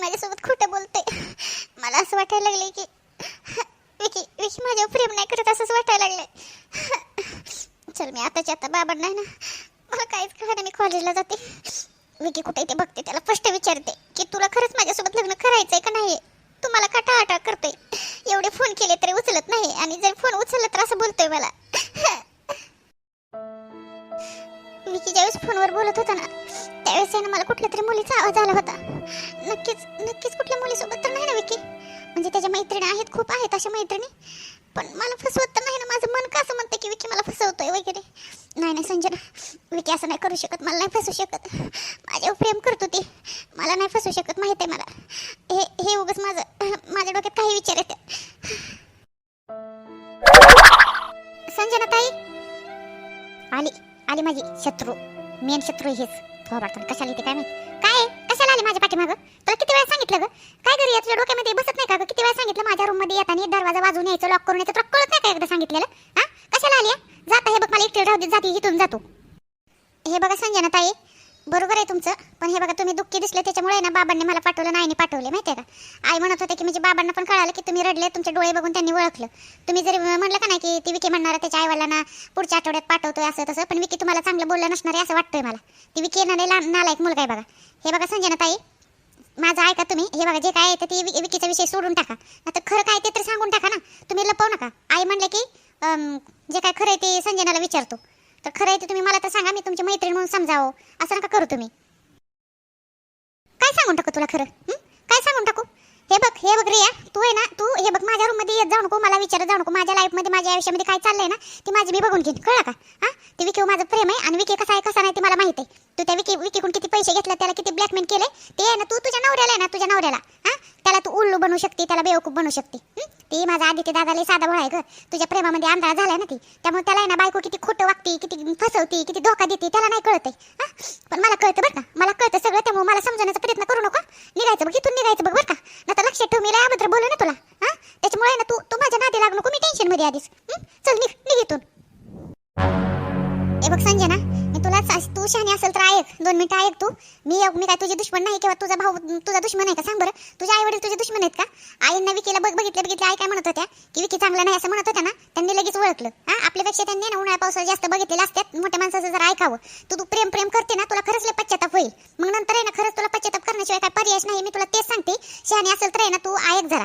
माझ्यासोबत खोटं बोलते मला असं वाटायला लागले की विकी विकी माझ्यावर प्रेम नाही करत असंच वाटायला लागले चल मी आताच्या आता बाबर नाही ना मला काहीच कळलं नाही मी कॉलेजला जाते. विकी कुठे ते बघते त्याला फर्स्ट विचारते की तुला खरंच माझ्यासोबत लग्न करायचं आहे का नाही तू मला का टाळाटाळ करतोय? एवढे फोन केले तरी उचलत नाही आणि जर फोन उचलला तर असं बोलतोय मला. विकी ज्यावेळेस फोनवर बोलत होता ना त्यावेळेस आहे ना मला कुठल्या तरी मुलीचा आवाज आला होता. नक्कीच नक्कीच कुठल्या मुलीसोबत तर नाही ना विकी? म्हणजे त्याच्या मैत्रिणी आहेत खूप आहेत अशा मैत्रिणी. पण मला फसवत तर नाही ना माझं मन कसं म्हणतं की विकी मला फसवतोय वगैरे? नाही नाही संजना विकी असं नाही करू शकत मला नाही फसू शकत. माझ्यावर प्रेम करतो ती मला नाही फसू शकत माहिती आहे मला. हे हे उगच माझं माझ्या डोक्यात काही विचार येते संजना ताई? आली आली माझी शत्रू. मेन शत्रू हेच. थोडा कशाला येते काय माहिती? काय? आहे? कशाला आली माझ्या पाठीमागं? तुला किती वेळा सांगितलं ग? काय करू तुझ्या डोक्यामध्ये बसत नाही का ग? किती वेळा सांगितलं माझ्या रूममध्ये येताना दरवाजा वाजून यायचं लॉक करून यायचं? तुला कळत नाही का एकदा सांगितलेलं? हा? कशाला आली जाता हे बघ मला एकटे राहू दे जाते इथून जातो. हे बघा संजना ताई बरोबर आहे तुमचं. पण हे बघा तुम्ही दुःखी दिसले त्याच्यामुळे ना बाबांनी मला पाठवलं नाही पाठवले माहिती आहे का? आई म्हणत होते की म्हणजे बाबांना पण कळालं की तुम्ही रडले तुमचे डोळे बघून त्यांनी ओळखलं. तुम्ही जरी म्हणलं का नाही की ती विकी म्हणणार त्याच्या आईवाला पुढच्या आठवड्यात पाठवतोय असं तसं पण विकी तुम्हाला चांगलं बोललं नसणार आहे असं वाटतंय मला. ती विकी येणार नालायक मुलगा आहे बघा. हे बघा संजना ताई माझं ऐका तुम्ही हे बघा जे काय आहे ते ती विकीचा विषय सोडून टाका. आता खरं काय ते तर सांगून टाका ना. तुम्ही लपवू नका. आई म्हणले की जे काय खरं आहे ते संजनाला विचारतो. तर खरं आहे ते तुम्ही मला तर सांगा मी तुमची मैत्रीण म्हणून समजावं. असं नका करू तुम्ही. काय सांगून टाकू तुला खरं? काय सांगून टाकू? हे बघ हे बघ रिया तू आहे ना तू हे बघ माझ्या रूममध्ये येत जाऊ नको मला विचारत जाऊ नको. माझ्या लाईफमध्ये माझ्या आयुष्यामध्ये काय चाललंय ना ती माझी मी बघून घेईन. कळलं का? हा? ते विकीवर माझं प्रेम आहे आणि विकी कसा आहे कसा नाही ते मला माहिती आहे. तू त्या विकी विकीकडून किती पैसे घेतले त्याला किती ब्लॅकमेल केले ते आहे ना तू तुझ्या नवऱ्याला आहे ना तुझ्या नवऱ्याला हा? त्याला तू उल्लू बनवू शकते त्याला बेवकूफ बनवू शकते. ती माझा आदित्य दादाला साधा भोळा आहे ग. तुझ्या प्रेमामध्ये आंधळा झालाय ना ती. त्यामुळे त्याला आहे ना बायको किती खोटं वागते किती फसवते किती धोका देते त्याला नाही कळत आहे. हा? पण मला कळतं बरं का? मला कळतं सगळं त्यामुळे मला समजण्याचा प्रयत्न करू नको. निघायचं बघ इथून निघायचं बघ लक्षात बोलू ना तुला हा? त्याच्यामुळे ना तू तू माझ्या नादी लागू नको मी टेन्शनमध्ये आधीच. चल निघ निघ इथून. ए बघ संजना मी तुला तू शहाणी असेल तर ऐक दोन मिनिटं ऐक तू. मी मी काय तुझी दुश्मन नाही किंवा तुझा भाऊ तुझा दुश्मन आहे का? सांग बरं. तुझे आई वडील तुझे दुश्मन आहेत का? आईंना विकीला बघ बघितलं बघितलं आई काय म्हणत होत्या? की विकी चांगला नाही असं म्हणत होत्या ना? त्यांनी लगेच ओळखलं. हा? आपल्यापेक्षा त्यांनी ना उन्हाळ्या पावसाळ्यात जास्त बघितलेलं असतात मोठ्या माणसाचं जर ऐकावं. तू तू प्रेम प्रेम करते ना तुला खरंच लय पश्चाताप होईल मग नंतर आहे ना खरंच तुला पश्चाताप करण्याशिवाय काय पर्यायच नाही मी तुला तेच सांगते. शहाणी असेल तर आहे ना तू ऐक जरा.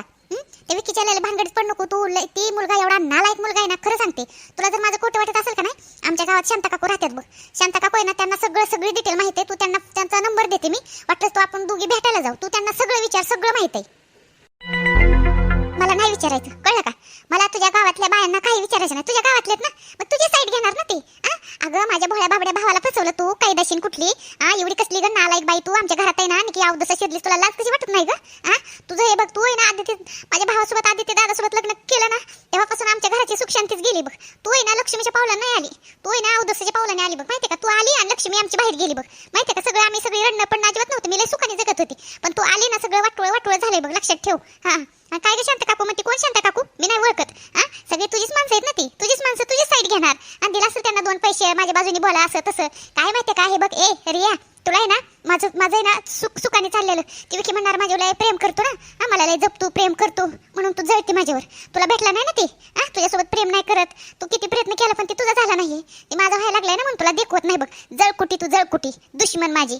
ते विकीच्या भानगडीत पण नको तू. ती मुलगा एवढा नालायक मुलगा आहे ना खरं सांगते. तुला जर माझं खोटं वाटत असेल का नाही? आमच्या गावात शांता काकू राहतात बघ. शांता काकू आहे ना त्यांना सगळं सगळी डिटेल माहिती आहे. तू त्यांना त्यांचा नंबर देते मी. वाटलंच तू आपण दोघी भेटायला जाऊ. तू त्यांना सगळं विचार सगळं माहिती आहे. मला नाही विचारायचं. कळलं का? मला तुझ्या गावातल्या बायांना काही विचारायचं नाही. तुझ्या गावातलेत ना? मग तुझी साईड घेणार ना ती? अगं माझ्या भोळ्या बाबड्या भावाला फसवलं तू कैदाशीन कुठली? आ एवढी कसली गं नालायक बाई तू आमच्या घरात आहे ना? आणि की शिरलीस तुला लाज कशी वाटत नाही गं? आ? तुझं हे बघ तू आहे ना आदित्य माझ्या भावासोबत आदित्य दादासोबत लग्न केलं ना? तेव्हापासून आमच्या घराची सुख शांतीच गेली बघ. तू आहे ना लक्ष्मीच्या पावला नाही आली. तू आहे ना अवदसाच्या पावलाने आली बघ. माहिती का? तू आली आणि लक्ष्मी आमची बाहेर गेली बघ. माहिती का? सगळं आम्ही सगळी रडणं पण अजिबात नव्हतं. मी लय सुखाने जगत होती. पण तू आली ना सगळं वाटोळ वाटोळ झालंय बघ. लक्षात ठेव. हा. हा, काय ग शांत काकू? म्हणते कोण शांत काकू? मी नाही ओळखत. हा? सगळी तुझीच माणसं आहेत ना ती? तुझीच माणसं तुझीच साईड घेणार. आणि दिला असेल त्यांना दोन पैसे माझ्या बाजूने बोला असं तसं. काय माहितीये का? हे बघ ए रिया तुला आहे ना माझं माझं आहे ना सुख सुखाने चाललेलं. ती विकी म्हणणार माझ्यावर लय प्रेम करतो ना. हा मला लय जपतो प्रेम करतो. म्हणून तू जळते माझ्यावर. तुला भेटला नाही ना ती? हा तुझ्यासोबत प्रेम नाही करत. तू किती प्रयत्न केला पण ती तुझा झाला नाही ती माझा व्हायला लागलाय ना म्हणून तुला देखवत नाही बघ. जळकुटी तू जळकुटी. दुश्मन माझी.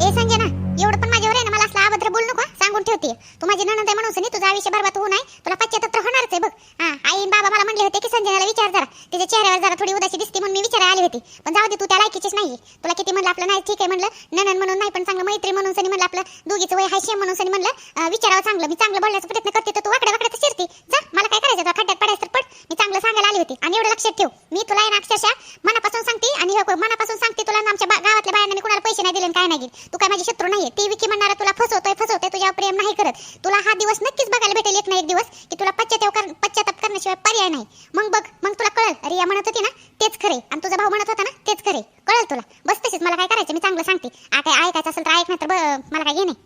ए संजना एवढं पण माझ्यावर आहे ना मला असला अभद्र बोल नको हा? सांगून ठेवते. तू माझी नणंद आहे म्हणून सनी तुझा आयुष्य बरबाद होऊ नये. तुला पश्चाताप होणारच आहे बघ. हा आई बाबा मला म्हणले होते की संजयला विचार जरा. तिच्या चेहऱ्यावर जरा थोडी उदासी दिसते म्हणून मी विचारायला आली होती. पण जाऊ दे तू त्या लायकीचीच नाही तुला किती म्हणलं आपलं नाही ठीक आहे म्हणलं. ननन म्हणून नाही पण चांगलं मैत्री म्हणून सनी म्हणलं आपलं. दोघीचं वय हायशे म्हणून सनी म्हणलं विचारावं चांगलं. मी चांगलं बोलण्याचा प्रयत्न करते तर तू वाकड्या वाकड्यात शिरते जा मला काय करायचं? तुला खड्ड्यात पडायचं पड. मी चांगलं सांगायला आली होती. आणि एवढं लक्षात ठेव. मी तुला आहे ना अक्षरशः मनापासून सांगते आणि मनापासून सांगते तुला. आमच्या गावातल्या बायांना मी कुणाला पैसे नाही दिले काय नाही तू काय माझी शत्रू नाही ती विकी म्हणणार तुला फसवतोय फसवतोय तुझ्या प्रेम नाही करत. तुला हा दिवस नक्कीच बघायला भेटेल एक ना एक दिवस की तुला पश्चाताप कर पश्चाताप करण्याशिवाय पर्याय नाही. मग बघ मग तुला कळल रिया म्हणत होती ना तेच खरे. आणि तुझा भाऊ म्हणत होता ना तेच खरे. कळल तुला? बस तशीच मला काय करायचं मी चांगलं सांगते. आ काय ऐकायचं असेल तर ऐक नाही तर मला काय घे नाही.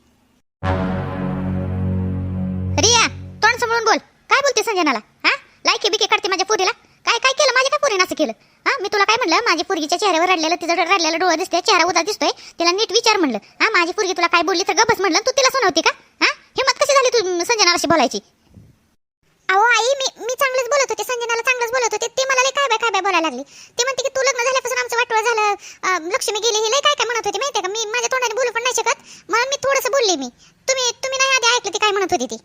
रिया तोंड समोरून बोल. काय बोलते संजनाला? हा? लायकी बिके काढते माझ्या पोरीला? काय काय केलं? माझ्या काय पोरीनं असं केलं? हा मी तुला काय म्हणलं? माझी पुरगीच्या चेहऱ्यावर रडलेलं तिचं रडलेलं डोळं दिसतोय चेहरा उदा दिसतोय. तिला नीट विचार म्हणलं. हा माझी पुरगी तुला काय बोलली तर गबस म्हणलं. तू तिला सुनावती का? हा हिंमत कशी झाली तू संजनाला अशी बोलायची? अहो आई मी मी चांगलंच बोलत होते. संजनाला चांगलंच बोलत होते. ती मला काय बाय काय बाय बोलायला लागली. ती म्हणते की तू लग्न झाल्यापासून आमचं वाटवं झालं. लक्ष्मी गेली ही लय काय काय म्हणत होती माहिती का? मी माझ्या तोंडाने बोलू पण नाही शकत. म्हणून मी थोडंसं बोलले मी. तुम्ही तुम्ही नाही आधी ऐकलं ती काय म्हणत होती ती.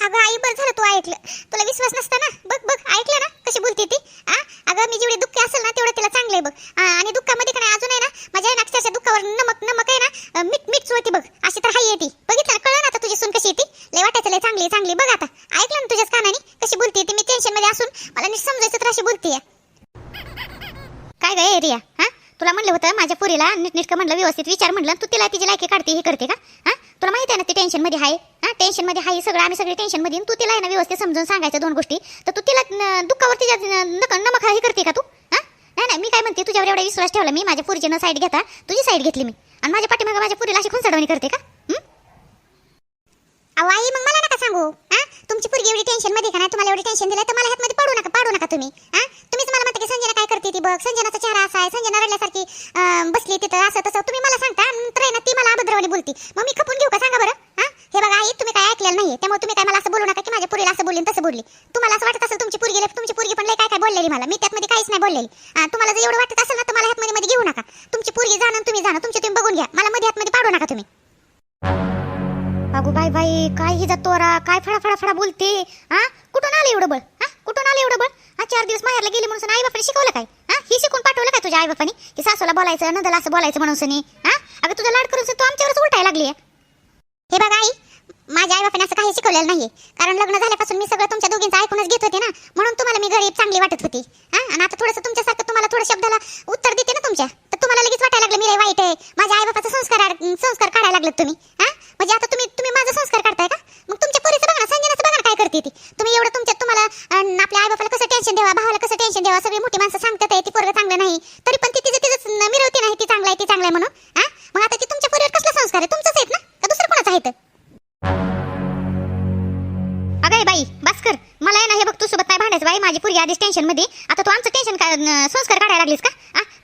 अगं आई बरं झालं तू ऐकलं. तुला विश्वास नसता ना? बघ बघ ऐकलं ना कशी बोलते ती? आ? अगं मी जेवढे दुःखी असेल ना तेवढं तिला चांगलं आहे बघ. आणि दुःखामध्ये का नाही अजून आहे ना माझ्या ना अक्षरशः दुःखावर नमक नमक आहे ना मीठ मीठ चोळती बघ. अशी तर हाय येते बघितलं ना कळलं ना आता तुझी सून कशी येते लय वाटायचं लय चांगली चांगली बघ आता ऐकलं ना तुझ्याच कानाने कशी बोलते ती? मी टेन्शनमध्ये असून मला नीट समजायचं तर अशी बोलते काय गं एरिया? हा? तुला म्हणलं होतं माझ्या पुरीला नीटनीटकं म्हणलं व्यवस्थित विचार म्हणलं तू तिला तिची लायकी काढते हे करते का? हा? तुला माहिती आहे ना ती टेन्शनमध्ये आहे. हा टेन्शनमध्ये आहे सगळं आम्ही सगळे टेन्शनमध्ये. तू तिला आहे ना व्यवस्थित समजून सांगायच्या दोन गोष्टी. तर तू तिला दुःखावरती दुःखावर तिच्या नक नमक हे करते का तू? हा? नाही नाही मी काय म्हणते तुझ्यावर एवढा विश्वास ठेवला मी माझ्या पुरीची साईड घेता तुझी साईड घेतली मी. आणि माझ्या पाठीमागे माझ्या पुरीला अशी खुंचडवणी करते का? अहो आई मग मला नका सांगू. हा? तुमची पुरगी एवढी टेन्शनमध्ये का नाही? तुम्हाला एवढी टेन्शन दिलं तर मला ह्यात मध्ये पडू नका पाडू नका तुम्ही. हा? तुम्हीच मला म्हणता की संजना काय करते ती बघ? संजनाचा चेहरा असा आहे. संजना रडल्यासारखी हा ही शिकून पाठवलं काय तुझ्या आई बापाने की सासूला बोलायचं नदला असं बोलायचं म्हणून सनी हा? अगं तुझा लाड करून तू आमच्यावरच उलटायला लागली हे बघा आई माझ्या आई बापाने असं काही शिकवलेलं नाही कारण लग्न झाल्यापासून मी सगळं तुमच्या दोघींचं ऐकूनच घेत होते ना. म्हणून तुम्हाला मी गरीब चांगली वाटत होती हा? आणि आता थोडंसं तुमच्यासारखं तुम्हाला थोडं शब्दाला उत्तर देते ना तुमच्या. तुम्हाला लगेच वाटायला लागलं मी लय वाईट आहे. माझ्या आई बापाचा संस्कार संस्कार काढायला लागलं तुम्ही हा? म्हणजे आता तुम्ही तुम्ही माझा संस्कार काढताय का? मग तुमच्या पोरीचं बघा ना संजनाचं बघा काय करते ती. तुम्ही एवढं तुमच्या तुम्हाला आपल्या आई बापाला कसं टेन्शन द्यावा भावाला कसं टेन्शन द्यावा सगळी मोठी माणसं सांगतात आहे ती पोरगं चांगलं नाही. तरी पण ती तिचं तिचं मिरवते नाही ती चांगलं आहे ती चांगलं आहे म्हणून हा? मग आता ती तुमच्या पोरीवर कसला संस्कार आहे? तुमचंच आहेत ना? का दुसरं कोणाचं आहे तर अगं बाई बस कर. मला आहे ना हे बघ तू सोबत नाही भांडायचं. बाई माझी पुरगी आधीच टेन्शनमध्ये. आता तू आमचं टेन्शन संस्कार काढायला लागलीस का?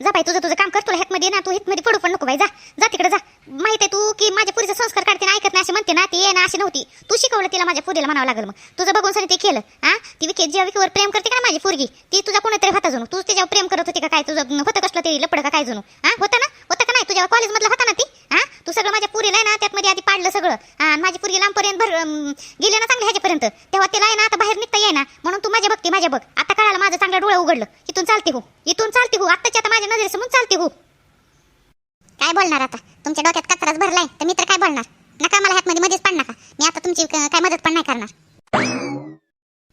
जा बाई तुझं तुझं काम कर तुला मध्ये ना तू मध्ये पडू पण नको बाई जा. जा तिकडे जा. माहीत आहे तू की माझ्या पुरीचा संस्कार काढते ना ऐकत नाही अशी म्हणते ना ती ये ना अशी नव्हती. तू शिकवलं तिला माझ्या पुरीला म्हणावं लागलं मग. तुझं बघून सनी ते केलं हा ती विके जेव्हा विकेवर प्रेम करते का माझी पुरगी ती तुझा कोणीतरी होता जणू. तू तिच्यावर प्रेम करत होती का काय? तुझं होतं कसलं ते लपड का काय जणू? हा होता ना? होतं का नाही? तुझ्या कॉलेजमधला होता ना ती? हा तू सगळं माझ्या पुरीला आहे ना त्यात मध्ये आधी पाडलं सगळं. हा आणि माझी पुरगी लांबपर्यंत भर गेले गेली ना चांगले ह्याच्यापर्यंत तेव्हा तिला आहे ना आता बाहेर निघता येईना. म्हणून तू माझ्या बघते माझ्या बघ. आता कळालं माझं चांगलं डोळं उघडलं. इथून चालते हो. इथून चालते हो. आत्ताच्या आता माझ्या नजरेसमोर चालते हो. काय बोलणार आता? तुमच्या डोक्यात कचराच भरलाय. तर मी तर काय बोलणार? नका मला हातमध्ये मध्येच पण नका. मी आता तुमची काय मदत पण नाही करणार.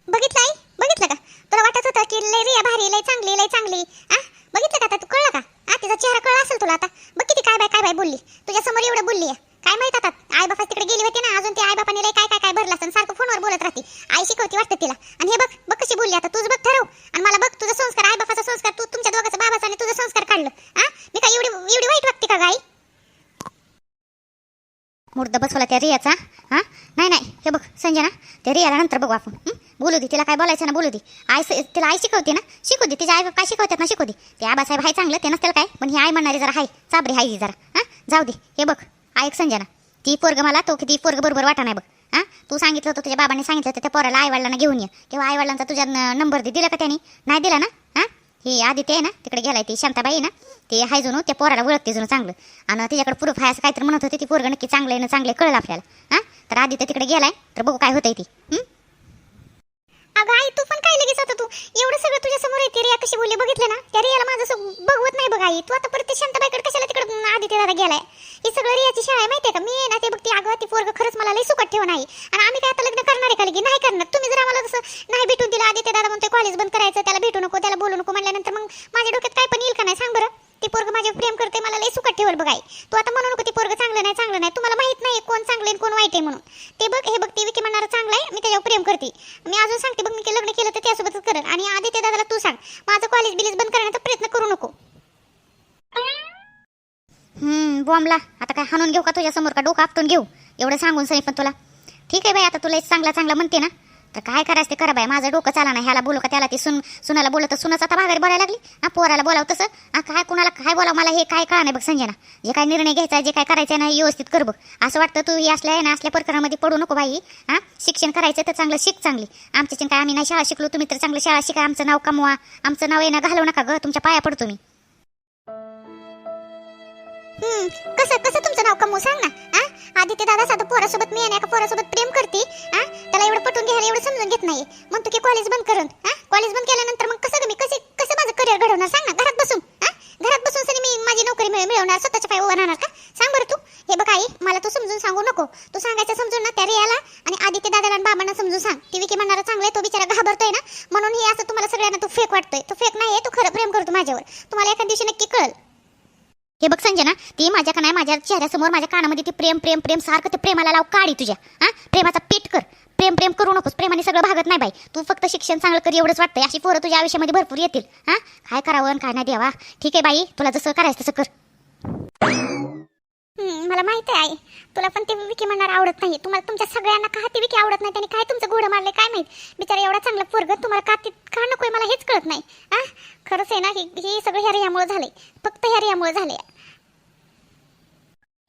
बघितलं आई बघितलं का? तुला वाटत होतं की लय रिया भारी लय चांगली लय चांगली. आ? बघितलं का आता तू? कळलं का? आ तिचा चेहरा कळला असेल तुला आता. बघ किती काय बाय काय बाय बोलली. तुझ्या समोर एवढं बोलली आहे. काय माहीत आता? आई बापा तिकडे गेली होती ना अजून ते आई बापाने काय काय काय भरलं असं सारखं फोनवर बोलत राहते. आई शिकवती वाटतं तिला. आणि हे बघ बघ कशी बोलली आता. तुझं बघ ठरव. आणि मला बघ तुझा संस्कार आई बापाचा संस्कार तू तुमच्या दोघांचा बाबाचा आणि तुझा संस्कार काढलं. हा मी काय एवढी एवढी वाईट वाटते का गाई मुर्दा बसवला त्या रियाचा. हा नाही नाही. हे बघ संजना त्या रियाला नंतर बघू आपण. बोलू दे तिला काय बोलायचं ना बोलू दे. आई तिला आई शिकवते ना? शिकू दे. तिच्या आई काय शिकवतात ना शिकू दे. ते आबासाहेब हाय चांगलं ते नसतं काय? पण ही आई म्हणणारी जरा हाय. चाबरी हाय जरा. हा जाऊ दे. हे बघ. ऐक संजना. ती पोरग मला तो किती पोरग बरोबर वाटा नाही बघ. हां? तू सांगितलं होतं तुझ्या बाबांनी सांगितलं होतं त्या पोराला आईवडिलांना घेऊन ये. किंवा आईवडिलांचा तुझ्या नंबर दे दिला का त्याने? नाही दिला ना? हां? ही आदित्य आहे ना तिकडे गेलाय ती शांताबाई ना ते हाय जुनू त्या पोराला ओळखते जुनू चांगलं. आणि तिच्याकडे प्रूफ आहे असं काहीतरी म्हणत होते ती पोरग नक्की चांगलं आहे ना चांगलं आहे, कळलं आपल्याला. हां? तर आदित्य तिकडे गेलाय तर बघू काय होतंय ती. हं? अगं आई तू पण काय लगेच आता तू? एवढं सगळं तुझ्या समोर येते रिया कशी बोलली बघितलं ना? त्या रियाला माझं असं बघवत नाही बघ आई. तू आता परत शांताबाईकडे कशाला तिकडे आदित्य दादा गेलाय? हे सगळं रियाची शाळा आहे माहितीये का? मी ना ते बघते अगं ती पोरग खरंच मला लई सुखात ठेवून आहे. आणि आम्ही काय आता लग्न करणार आहे का लगी? नाही करणार. तुम्ही जर आम्हाला जसं नाही भेटून दिलं आदित्य दादा म्हणतोय कॉलेज बंद करायचं त्याला भेटू नको त्याला बोलू नको म्हणल्यानंतर मग माझ्या डोक्यात काय पण येईल का नाही? सांग बरं. ती पोरग माझ्यावर प्रेम करते मला लई सुकट ठेवल बघ तू आता म्हणू नको ती पोरग चांगलं नाही चांगलं नाही. तुम्हाला माहीत नाही कोण चांगलं आहे कोण वाईट आहे म्हणून. ते बघ हे बघ ती विकी म्हणणार चांगलं आहे मी त्याच्यावर प्रेम करते. मी अजून सांगते बघ मी लग्न केलं तर त्यासोबतच करेन. आणि आदित्य दादाला तू सांग माझं कॉलेज बिलेज बंद करण्याचा प्रयत्न करू नको. हम्म बॉम्बला आता काय हाणून घेऊ का तुझ्यासमोर? का डोकं आपटून घेऊ? एवढं सांगून सही पण तुला. ठीक आहे बाई आता तुला एक चांगला चांगला म्हणते ना. तर काय करायचं ते करा बाय माझं डोकं चाला ना ह्याला बोलू का त्याला ती सुन सुनाला बोलत सुनाच आता माघारी बोलायला लागली. हा पोराला बोलावं तसं. हा काय कुणाला काय बोलावं मला हे काय कळा नाही बघ संजना. जे काय निर्णय घ्यायचा आहे, जे काय करायचं आहे ना व्यवस्थित कर बघ. असं वाटतं तू हे असल्या आहे ना असल्या प्रकारामध्ये पडू नको बाई. हा शिक्षण करायचं तर चांगलं शिक चांगली. आमच्या काय आम्ही नाही शाळा शिकलो तुम्ही तर चांगलं शाळा शिका आमचं नाव कमवा. आमचं नाव येणं घालवू नका ग तुमच्या पाया पडतो मी. कसं कसं तुमचं नाव कमवू सांग ना आ? आदित्य दादा साधं पोरासोबत मी आणि एका पोरासोबत प्रेम करते आ? त्याला एवढं पटून घ्यायला एवढं समजून घेत नाही म्हणतो की कॉलेज बंद करून आ? कॉलेज बंद केल्यानंतर मग कसं मी कसे कसं माझं करिअर घडवणार? सांग ना घरात बसून हा घरात बसून सनी मी माझी नोकरी मिळवणार स्वतःच्या पाय उभा राहणार का? सांग बरं तू. हे बघ आई मला तू समजून सांगू नको. तू सांगायचं समजून ना त्या रियाला आणि आदित्य दादाला आणि बाबांना समजून सांग. ती विकी म्हणणारा चांगला आहे तो बिचारा घाबरतोय ना? म्हणून हे असं तुम्हाला सगळ्यांना तू फेक वाटतोय. तो फेक नाही तू खरं प्रेम करतो माझ्यावर. तुम्हाला एका दिवशी नक्की कळल. हे बघ संजना ती माझ्या का नाही माझ्या चेहऱ्यासमोर माझ्या कानामध्ये ती प्रेम प्रेम प्रेम सारखं ते प्रेमाला लाव काढी तुझ्या. हा? प्रेमाचा पेट कर. प्रेम प्रेम करू नकोस. प्रेमाने सगळं भागत नाही बाई. तू फक्त शिक्षण चांगलं कर एवढंच वाटतंय. अशी पोरं तुझ्या आयुष्यामध्ये भरपूर येतील. हा? काय करावं आणि काय नाही देवा. ठीक आहे बाई तुला जसं करायचं तसं कर. मला माहीत आहे आई. तुला पण ते विकी म्हणणार आवडत नाही. तुम्हाला तुमच्या सगळ्यांना का ती विकी आवडत नाही? त्यांनी काय तुमचं घोडं मारले काय माहीत? बिचारा एवढा चांगला पोरग तुम्हाला का ती का नकोय? मला हेच कळत नाही. हा? खरंच आहे ना हे हे सगळं ह्या रियामुळे झालंय. फक्त ह्या रियामुळे झालंय.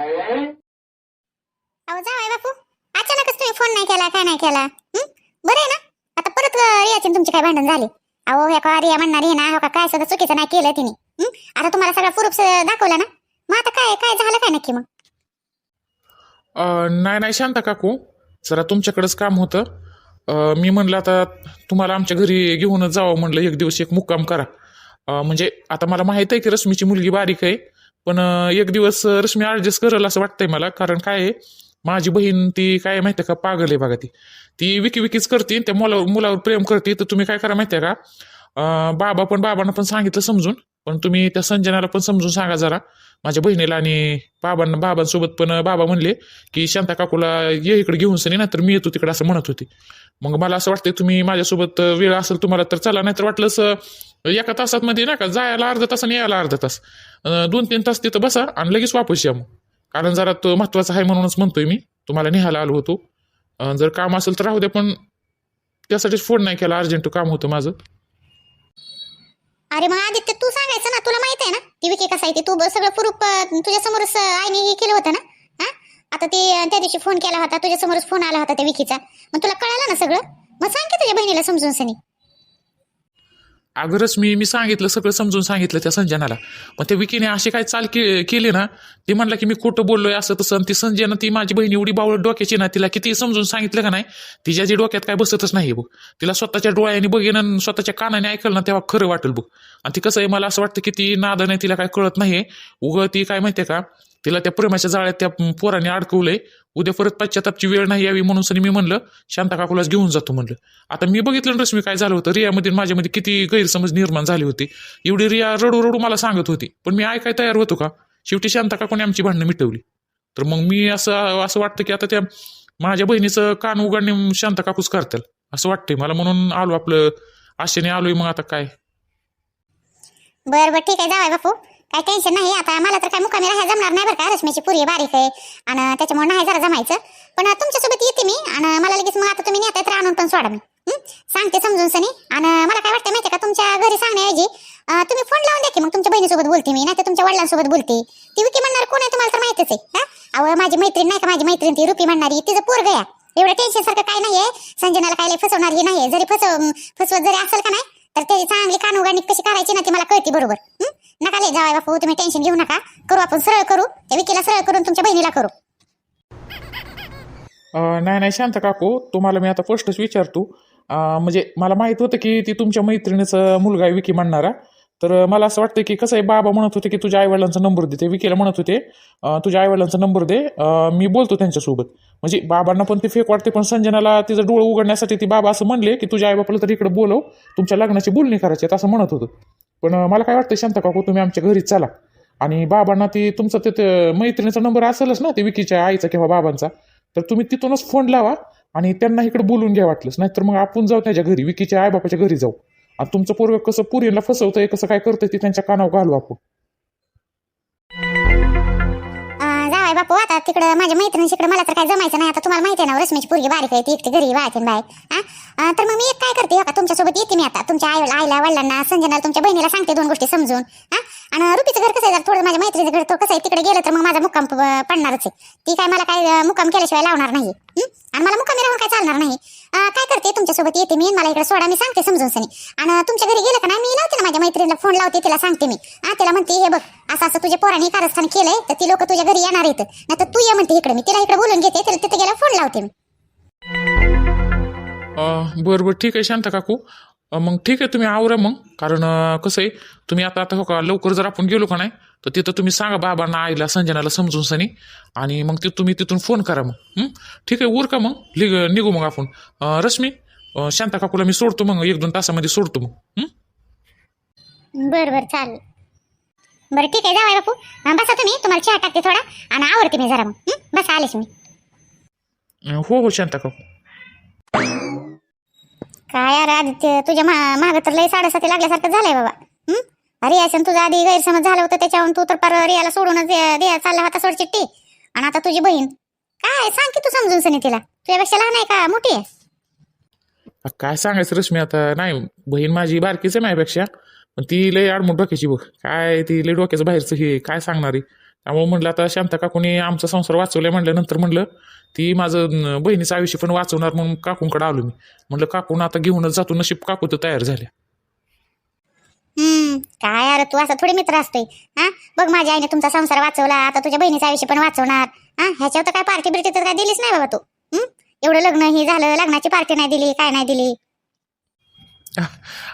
अहो जावाय बापू. अचानकच तुम्ही फोन नाही केला काय नाही केला? बरं आहे ना? आता परत अं, रियाचे काय भांडण झाले? अहो ह्या का रिया म्हणणार हे ना? हो का काय सगळं चुकीचं नाही केलं तिने. आता तुम्हाला सगळं प्रूफ दाखवला ना? मग आता काय काय झालं काय नक्की मग? नाही नाही शांता काकू. जरा तुमच्याकडेच काम होतं. मी म्हणलं आता तुम्हाला आमच्या घरी घेऊनच जावं म्हणलं. एक दिवस एक मुक्काम करा. म्हणजे आता मला माहीत आहे की रश्मीची मुलगी बारीक आहे. पण एक दिवस रश्मी ॲडजस्ट करेल असं वाटतंय मला. कारण काय आहे माझी बहीण ती काय माहिती आहे का पागल आहे बघा ती. ती विकी विकीच करते त्या मुलावर मुलावर प्रेम करते. तर तुम्ही काय करा माहिती आहे का बाबा पण बाबांना पण सांगितलं समजून. पण तुम्ही त्या संजनाला पण समजून सांगा जरा. माझ्या बहिणीला आणि बाबांना बाबांसोबत पण बाबा म्हणले की शांता काकूला ये इकडे घेऊन सनी ना तर मी येतो तिकडे असं म्हणत होती. मग मला असं वाटतं तुम्ही माझ्यासोबत वेळ असेल तुम्हाला तर चला नाहीतर वाटलंच एका तासात मध्ये ना का जायला अर्धा तास आणि यायला अर्धा तास. दोन तीन तास तिथं बसा आणि लगेच वापस या मग. कारण जरा तो महत्त्वाचा आहे म्हणूनच म्हणतोय मी. तुम्हाला निघायला आलो होतो. जर काम असेल तर राहू दे पण त्यासाठीच फोन नाही केला अर्जंट काम होतं माझं. अरे मग आदित्य तू सांगायचं ना तुला माहीत आहे ना? ती विकी कसं आहे ते? तू ब- सगळं प्रूफ तुझ्या समोरच आईने हे केलं होतं ना? हा? आता ते त्या दिवशी फोन केला होता तुझ्या समोरच फोन आला होता त्या विकीचा. मग तुला कळालं ना सगळं? मग सांग की तुझ्या बहिणीला समजून सनी. अगरच मी मी सांगितलं सगळं समजून सांगितलं त्या संजनाला. पण त्या विकीने अशी काय चाल के केली ना ती म्हणला की मी खोटं बोललोय असं तसं आणि ती संजना ती माझी बहीण एवढी बावळ डोक्याची ना तिला किती समजून सांगितलं का नाही तिच्या जी डोक्यात काय बसतच नाही बघ. तिला स्वतःच्या डोळ्याने बघेन आणि स्वतःच्या कानाने ऐकलं ना तेव्हा खरं वाटेल बघ. आणि ती कसं आहे मला असं वाटतं की ती नादा आहे तिला काय कळत नाही उगं ती काय माहितीये का तिला त्या प्रेमाच्या जाळ्यात त्या पोराने अडकवलंय. उद्या परत पश्चातापची वेळ नाही यावी म्हणून सनी मी म्हणलं शांता काकूलाच घेऊन जातो म्हणलं. आता मी बघितलं रश्मी काय झालं होतं. रियामध्ये माझ्यामध्ये किती गैरसमज निर्माण झाली होती. एवढी रिया रडू रडू मला सांगत होती. पण मी ऐकाय तयार होतो का? शेवटी शांता काकूने आमची भांडणं मिटवली. तर मग मी असं असं वाटतं की आता त्या माझ्या बहिणीचं कान उघडणे शांता काकूच करतील. असं वाटतंय मला. म्हणून आलो आपलं. आशेने आलोय मग आता काय? बरं बरं ठीक आहे. जावाय बापू काय टेन्शन नाही. आता मला तर काय मुकामी राहायला जमणार नाही बरं का. रश्मीची पुरी बारीक आहे आणि त्याच्यामुळे नाही जरा जमायचं. पण तुमच्यासोबत येते मी आणि मला लगेच मग आता तुम्ही नेता तर आणून पण सोडा मी. सांगते समजून सनी. आणि मला काय वाटतं माहिती का तुमच्या घरी सांगण्याऐवजी तुम्ही फोन लावून द्या की मग तुमच्या बहिणीसोबत बोलते मी नाही तर तुमच्या वडिलांसोबत बोलते. ती विकी म्हणणार कोण आहे तुम्हाला तर माहितच आहे. हा? अहो माझी मैत्रीण नाही का माझी मैत्रीण ती रुपी म्हणणारी. तिचं पोर या एवढं टेन्शन सारखं काय नाहीये. संजनाला काय फसवणार हे नाहीये. जरी फसव फसवत जरी असेल का नाही तर त्याची चांगली कानोगाणी कशी करायची ना ती मला कळते बरोबर. नका लय जावाय बापू तुम्ही टेन्शन घेऊ नका. करू आपण सरळ करू. त्या विकीला सरळ करून तुमच्या बहिणीला करू. अं, नाही नाही शांत काकू. तुम्हाला मी आता फर्स्टच विचारतो. अं, म्हणजे मला माहीत होतं की ती तुमच्या मैत्रिणीचं मुलगा आहे विकी म्हणणारा. तर मला असं वाटतं की कसं आहे बाबा म्हणत होते की तुझ्या आईवडिलांचा नंबर दे. ते विकीला म्हणत होते अं, तुझ्या आईवडिलांचा नंबर दे. अं, मी बोलतो त्यांच्यासोबत. म्हणजे बाबांना पण ते फेक वाटते पण संजनाला तिचं डोळं उघडण्यासाठी ती बाबा असं म्हणले की तुझ्या आईबापाला तर इकडे बोलव. तुमच्या लग्नाची बोलणी करायची आहेत असं म्हणत होतं. पण मला काय वाटतं शांत काकू तुम्ही आमच्या घरीच चला. आणि बाबांना ती तुमचा ते मैत्रिणीचा नंबर असेलच ना ते विकीच्या आईचा किंवा बाबांचा तर तुम्ही तिथूनच फोन लावा आणि त्यांना इकडे बोलून घ्या वाटलंच. नाहीतर मग आपण जाऊ त्याच्या घरी विकीच्या आईबापाच्या घरी जाऊ. आणि तुमचं पूर्वक कसं पुरीला फसवतंय कसं काय करतंय ते त्यांच्या कानावर घालू आपण. बापू आता तिकडं माझ्या मैत्रिणीकडे मला तर काय जमायचं नाही. आता तुम्हाला माहिती आहे ना रश्मीची पोरगी बारीक आहे ती एकटी घरी वाहते बाय हा? तर मग मी एक काय करते हो का तुमच्यासोबत येते मी आता. तुमच्या आई आईला वडिलांना संजनाला तुमच्या बहिणीला सांगते दोन गोष्टी समजून. हा? आणि रुपीचं घर कसं आहे? थोडं माझ्या मैत्रीचं घर तो कसं आहे? तिकडे गेलं तर मग माझा मुक्काम पडणारच आहे. ती काय मला काय मुक्काम केल्याशिवाय लावणार नाही. आणि मला मुक्कामी राहून काय चालणार नाही? काय करते? तुमच्यासोबत येते मी मला इकडे सोडा मी सांगते समजून सनी. आणि तुमच्या घरी गेलं का नाही? मी लावते ना माझ्या मैत्रिणीला फोन लावते तिला सांगते मी. हा तिला म्हणते हे बघ असं असं तुझ्या पोराने कारस्थान केलंय तर ती लोक तुझ्या घरी येणार आहेत. नाही तर तू ये म्हणते इकडे मी तिला इकडे बोलून घेते तिला तिथे गेला फोन लावते मी. बरं बरं ठीक आहे शांत काकू. मग ठीक आहे तुम्ही आवरा मग. कारण कसं आहे तुम्ही आता आता हो का लवकर जर आपण गेलो का नाही तर तिथं तुम्ही सांगा बाबांना आईला संजनाला समजून सनी. आणि मग ते तुम्ही तिथून फोन करा मग? ठीक आहे उर का मग. लिग निघू मग आपण. रश्मी शांता काकूला मी सोडतो मग एक दोन तासामध्ये सोडतो मग? बर बर चालेल. बरं ठीक आहे जावाय बापू. बसा तुम्ही. तुम्हाला चहा टाकते थोडा. आणि आवडते मी जरा मग? बसा आलेच मी. हो हो शांता काकू. काय यार आदित्य तुझ्या मा मागं तर लय साडेसाती लागल्यासारखं झालंय बाबा. हं? अरे तुझा आधी गैरसमज झालं होतं त्याच्यावरून तू तर पर रियाला सोडूनच रिया चालला होता सोड चिट्टी आणि आता तुझी बहीण. काय सांग की तू समजून सनी तिला. तुझ्यापेक्षा लहान आहे का? मोठी आहे? काय सांगायचं रश्मी आता नाही बहीण माझी बारकीच आहे माझ्यापेक्षा पण ती लय आडमुठ डोक्याची बघ. काय ती लय डोक्याचं बाहेरचं हे काय सांगणार? आहे त्यामुळे म्हणलं आता शांता काकूने आमचा संसार वाचवलाय म्हणल्यानंतर म्हणलं ती माझं बहिणीचं आयुष्य पण वाचवणार म्हणून काकूंकडे आलो मी. म्हणलं काकून आता घेऊनच जातो नशीब काकू तर तयार झाल्या. हम्म. काय यार तू असा थोडी मित्र असतोय. हा? बघ माझ्या आईने तुमचा संसार वाचवला आता तुझ्या बहिणीचं आयुष्य पण वाचवणार. हा? ह्याच्यावर तर काय पार्टी बिर्टी तर काय दिलीच नाही बाबा तू. हं? एवढं लग्न हे झालं लग्नाची पार्टी नाही दिली काय नाही दिली.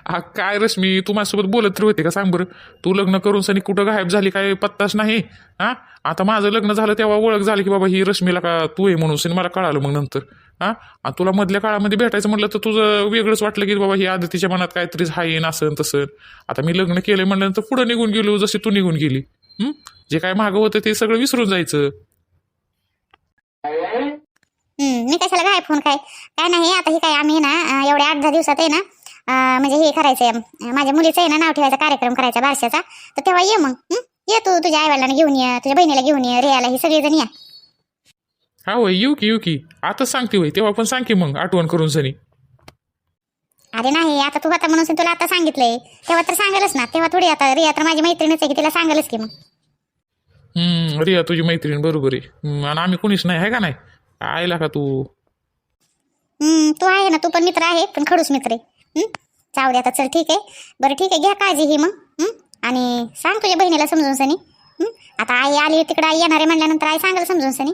आ, काय रश्मी तू माझ्यासोबत बोलत तरी होते का? सांग बरं. तू लग्न करून सनी कुठं गायब झाली काय पत्ताच नाही. हा? आता माझं लग्न झालं तेव्हा ओळख झाली की बाबा ही रश्मीला का तू आहे म्हणून सनी मला कळालं मग नंतर. हा? आणि तुला मधल्या काळामध्ये भेटायचं म्हटलं तर तुझं वेगळंच वाटलं की बाबा ही आदितीच्या मनात काहीतरी हाय असं तसं आता मी लग्न केलं म्हणल्यानंतर पुढं निघून गेलो जशी तू निघून गेली. जे काय मागं होतं ते सगळं विसरून जायचं. मी कशाला काय फोन काय? काय नाही आता हे काय आम्ही ना एवढ्या आठ दहा दिवसात आहे ना म्हणजे हे करायचंय माझ्या मुलीचं आहे ना नाव ठेवायचा कार्यक्रम करायचा बारशाचा तर तेव्हा ये मग ये तू तुझ्या आईवाला घेऊन ये तुझ्या बहिणीला घेऊन ये रियाला ही सगळेजण या. हा होय येऊ की येऊ की. आता सांगते होय तेव्हा पण सांग की मग आठवण करून सनी. अरे नाही आता तू आता म्हणून तुला आता सांगितलंय. तेव्हा तर सांगालच ना तेव्हा थोडी आता रिया तर माझी मैत्रीणच आहे की तिला सांगालच की मग. हम्म रिया तुझी मैत्रीण बरोबर आहे. हम्म, आणि आम्ही कोणीच नाही आहे का नाही? आयला का तू? हम्म तू आहे ना तू पण मित्र आहे पण खडूस मित्र आहे? जाऊ दे आता चल ठीक आहे. बरं ठीक आहे घ्या काळजी ही मग? आणि सांग तुझ्या बहिणीला समजून सनी? आता आई आली तिकडे आई येणार आहे म्हणल्यानंतर आई सांगायला समजून सनी.